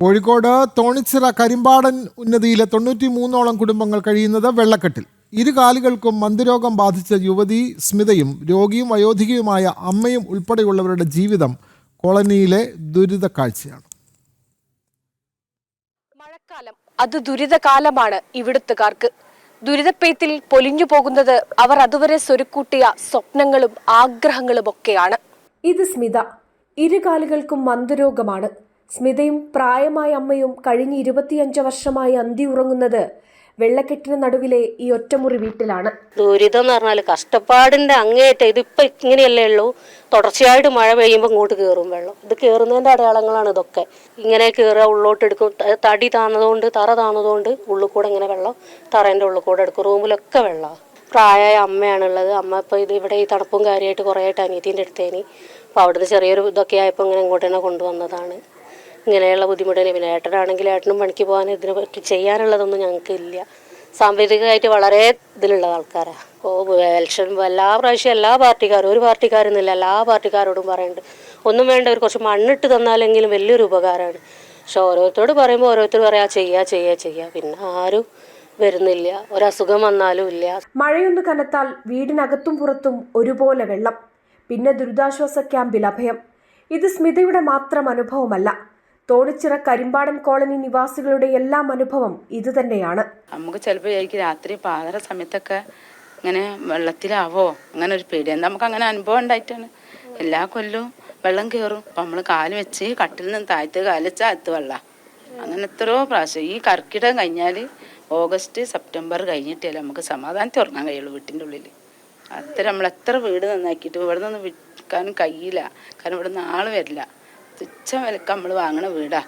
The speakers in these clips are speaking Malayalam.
കോഴിക്കോട് തോണിച്ചിറ കരിമ്പാടൻ ഉന്നതിയിലെ തൊണ്ണൂറ്റി മൂന്നോളം കുടുംബങ്ങൾ കഴിയുന്നത് വെള്ളക്കെട്ടിൽ. ഇരു കാലുകൾക്കും മന്ദരോഗം ബാധിച്ച യുവതി സ്മിതയും രോഗിയും വയോധികയുമായ അമ്മയും ഉൾപ്പെടെയുള്ളവരുടെ ജീവിതം കോളനിയിലെ ദുരിത കാഴ്ചയാണ്. മഴക്കാലം. അത് ദുരിതകാലമാണ് ഇവിടുത്തുകാർക്ക്. ദുരിതപ്പേത്തിൽ പൊലിഞ്ഞു പോകുന്നത് അവർ അതുവരെ സ്വരുക്കൂട്ടിയ സ്വപ്നങ്ങളും ആഗ്രഹങ്ങളും ഒക്കെയാണ് ഇത് സ്മിത. ഇരുകാലുകൾക്കും മന്ദരോഗമാണ്. സ്മിതയും പ്രായമായ അമ്മയും കഴിഞ്ഞ ഇരുപത്തിയഞ്ച് വർഷമായി അന്തി ഉറങ്ങുന്നത് വെള്ളക്കെട്ടിന് നടുവിലെ ഈ ഒറ്റമുറി വീട്ടിലാണ്. ദുരിതം എന്ന് പറഞ്ഞാൽ കഷ്ടപ്പാടിന്റെ അങ്ങേയറ്റം ഇതിപ്പോ ഇങ്ങനെയല്ലേ ഉള്ളൂ. തുടർച്ചയായിട്ട് മഴ പെയ്യുമ്പോൾ ഇങ്ങോട്ട് കയറും വെള്ളം. ഇത് കയറുന്നതിന്റെ അടയാളങ്ങളാണ് ഇതൊക്കെ. ഇങ്ങനെ കയറുക ഉള്ളോട്ട് എടുക്കും. തടി താന്നതുകൊണ്ട് തറ താന്നതുകൊണ്ട് ഉള്ളിൽ കൂടെ ഇങ്ങനെ വെള്ളം തറേന്റെ ഉള്ളിൽ കൂടെ എടുക്കും. റൂമിലൊക്കെ വെള്ളം. പ്രായമായ അമ്മയാണുള്ളത്. അമ്മ ഇപ്പോൾ ഇത് ഇവിടെ ഈ തണുപ്പും കാര്യമായിട്ട് കുറേ ആയിട്ട് അനിയത്തിന്റെ അടുത്തേനി. അപ്പോൾ അവിടുന്ന് ചെറിയൊരു ഇതൊക്കെ ആയപ്പോൾ ഇങ്ങനെ ഇങ്ങോട്ട് തന്നെ കൊണ്ടുവന്നതാണ്. ഇങ്ങനെയുള്ള ബുദ്ധിമുട്ടുകൾ. പിന്നെ ഏട്ടനാണെങ്കിൽ ഏട്ടനും പണിക്ക് പോകാൻ ഇതിനെ പറ്റി ചെയ്യാനുള്ളതൊന്നും ഞങ്ങൾക്ക് ഇല്ല. സാമ്പത്തികമായിട്ട് വളരെ ഇതിലുള്ള ആൾക്കാരാണ് ഓ ഇലക്ഷൻ എല്ലാ പ്രാവശ്യം എല്ലാ പാർട്ടിക്കാരും ഒരു പാർട്ടിക്കാരൊന്നുമില്ല എല്ലാ പാർട്ടിക്കാരോടും പറയുന്നുണ്ട് ഒന്നും വേണ്ട ഒരു കുറച്ച് മണ്ണിട്ട് തന്നാലെങ്കിലും വലിയൊരു ഉപകാരമാണ്. പക്ഷെ ഓരോരുത്തരോട് പറയുമ്പോൾ ഓരോരുത്തർ പറയാ ചെയ്യാ ചെയ്യാ ചെയ്യാ. പിന്നെ ആരും വരുന്നില്ല. ഒരസുഖം വന്നാലും ഇല്ല. മഴയൊന്ന് കനത്താൽ വീടിനകത്തും പുറത്തും ഒരുപോലെ വെള്ളം. പിന്നെ ദുരിതാശ്വാസ ക്യാമ്പിൽ അഭയം. ഇത് സ്മിതയുടെ മാത്രം അനുഭവമല്ല. തോണിച്ചിറ കരിമ്പാടം കോളനി നിവാസികളുടെ എല്ലാം അനുഭവം ഇതുതന്നെയാണ്. നമുക്ക് ചിലപ്പോൾ രാത്രി പാതര സമയത്തൊക്കെ ഇങ്ങനെ വെള്ളത്തിലാവോ? അങ്ങനെ ഒരു പേടി. നമുക്ക് അങ്ങനെ അനുഭവം ഉണ്ടായിട്ടാണ്. എല്ലാ കൊല്ലവും വെള്ളം കയറും അപ്പം നമ്മൾ കാൽ വെച്ച് കട്ടിൽ നിന്ന് താഴ്ത്ത് കാൽ വെച്ചാൽ വെള്ളം. അങ്ങനെ എത്രയോ പ്രാവശ്യം. ഈ കർക്കിടകം കഴിഞ്ഞാൽ ഓഗസ്റ്റ് സെപ്റ്റംബർ കഴിഞ്ഞിട്ടേ നമുക്ക് സമാധാനത്തിൽ ഉറങ്ങാൻ കഴിയുള്ളൂ വീട്ടിന്റെ ഉള്ളിൽ അത്ര നമ്മൾ എത്ര വീട് നന്നാക്കിയിട്ട് ഇവിടെ നിന്ന് വിൽക്കാനും കഴിയില്ല. കാരണം ഇവിടെ നിന്ന് ആൾ വരില്ല. തുച്ഛ വിലക്ക് നമ്മൾ വാങ്ങണ വീടാ.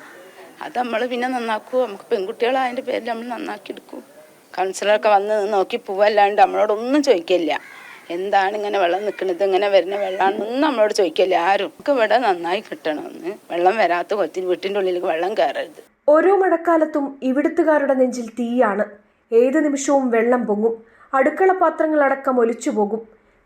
അത് നമ്മൾ പിന്നെ നന്നാക്കുമോ നമുക്ക് പെൺകുട്ടികൾ അതിന്റെ പേരിൽ നമ്മൾ നന്നാക്കി എടുക്കും. കൗൺസിലറൊക്കെ വന്ന് നോക്കി പോവല്ലാണ്ട് നമ്മളോടൊന്നും ചോദിക്കില്ല എന്താണ് ഇങ്ങനെ വെള്ളം നിൽക്കുന്നത് ഇങ്ങനെ വരുന്ന വെള്ളമാണെന്നൊന്നും നമ്മളോട് ചോദിക്കില്ല ആരും നമുക്ക് ഇവിടെ നന്നായി കിട്ടണമെന്ന്. വെള്ളം വരാത്ത കൊത്തി വീട്ടിന്റെ ഉള്ളിലേക്ക് വെള്ളം കയറരുത്. ഓരോ മഴക്കാലത്തും ഇവിടുത്തുകാരുടെ നെഞ്ചിൽ തീയാണ്. ഏത് നിമിഷവും വെള്ളം പൊങ്ങും. അടുക്കള പാത്രങ്ങളടക്കം ഒലിച്ചു പോകും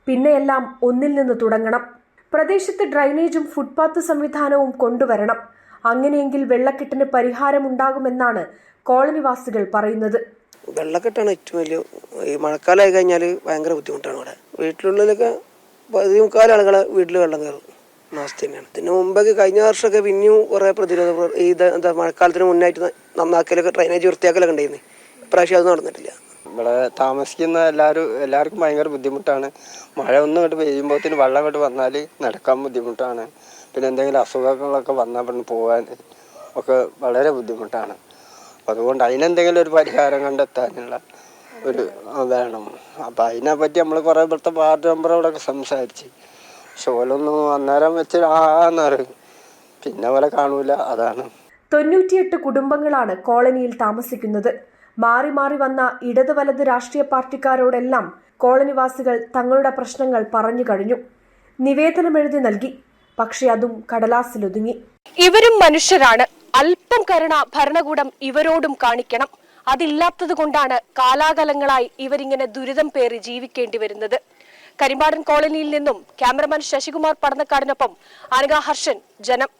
പിന്നെയെല്ലാം ഒന്നിൽ നിന്ന് തുടങ്ങണം. പ്രദേശത്ത് ഡ്രൈനേജും ഫുട്പാത്ത് സംവിധാനവും കൊണ്ടുവരണം. അങ്ങനെയെങ്കിൽ വെള്ളക്കെട്ടിന് പരിഹാരമുണ്ടാകുമെന്നാണ് കോളനിവാസികൾ പറയുന്നത്. വെള്ളക്കെട്ടാണ് ഏറ്റവും വലിയ ഈ മഴക്കാലമായി കഴിഞ്ഞാൽ ഭയങ്കര ബുദ്ധിമുട്ടാണ് ഇവിടെ. വീട്ടിലുള്ളിലൊക്കെ പകുതി മുക്കാൽ ആളുകളെ വീട്ടിൽ വെള്ളം കയറും. അവസ്ഥ തന്നെയാണ്. ഇതിന് മുമ്പൊക്കെ കഴിഞ്ഞ വർഷമൊക്കെ പിന്നെയും കുറേ പ്രതിരോധ പ്ര- ഈ എന്താ മഴക്കാലത്തിന് മുന്നായിട്ട് നന്നാക്കലൊക്കെ ഡ്രൈനേജ് വൃത്തിയാക്കലൊക്കെ ഉണ്ടായിരുന്നു. ഇപ്രാവശ്യം അത് നടന്നിട്ടില്ല. ഇവിടെ താമസിക്കുന്ന എല്ലാവരും എല്ലാവർക്കും ഭയങ്കര ബുദ്ധിമുട്ടാണ്. മഴ ഒന്നും ഇങ്ങോട്ട് പെയ്യുമ്പോഴത്തേന് വെള്ളം ഇങ്ങോട്ട് വന്നാൽ നടക്കാൻ ബുദ്ധിമുട്ടാണ്. പിന്നെ എന്തെങ്കിലും അസുഖങ്ങളൊക്കെ വന്നാൽ പിന്നെ പോകാൻ ഒക്കെ വളരെ ബുദ്ധിമുട്ടാണ്. അതുകൊണ്ട് അതിനെന്തെങ്കിലും ഒരു പരിഹാരം കണ്ടെത്താനുള്ള ഒരു വേണം. അപ്പം അതിനെപ്പറ്റി നമ്മൾ കുറേ ഇവിടുത്തെ വാർഡ് മെമ്പറോടൊക്കെ സംസാരിച്ച്. പക്ഷെ ഓലൊന്നും അന്നേരം വെച്ച് ആ എന്നറിയും പിന്നെ പോലെ കാണൂല. അതാണ്. തൊണ്ണൂറ്റിയെട്ട് കുടുംബങ്ങളാണ് കോളനിയിൽ താമസിക്കുന്നത്. മാറി മാറി വന്ന ഇടത് വലത് രാഷ്ട്രീയ പാർട്ടിക്കാരോടെല്ലാം കോളനിവാസികൾ തങ്ങളുടെ പ്രശ്നങ്ങൾ പറഞ്ഞു കഴിഞ്ഞു. നിവേദനം എഴുതി നൽകി. പക്ഷെ അതും കടലാസിലൊതുങ്ങി. ഇവരും മനുഷ്യരാണ്. അല്പം കരുണ ഭരണകൂടം ഇവരോടും കാണിക്കണം. അതില്ലാത്തത് കൊണ്ടാണ് കാലാകാലങ്ങളായി ഇവരിങ്ങനെ ദുരിതം പേറി ജീവിക്കേണ്ടി വരുന്നത്. കരിമ്പാടൻ കോളനിയിൽ നിന്നും ക്യാമറമാൻ ശശികുമാർ പടന്നക്കാടിനൊപ്പം അനഘ ഹർഷൻ ജനം.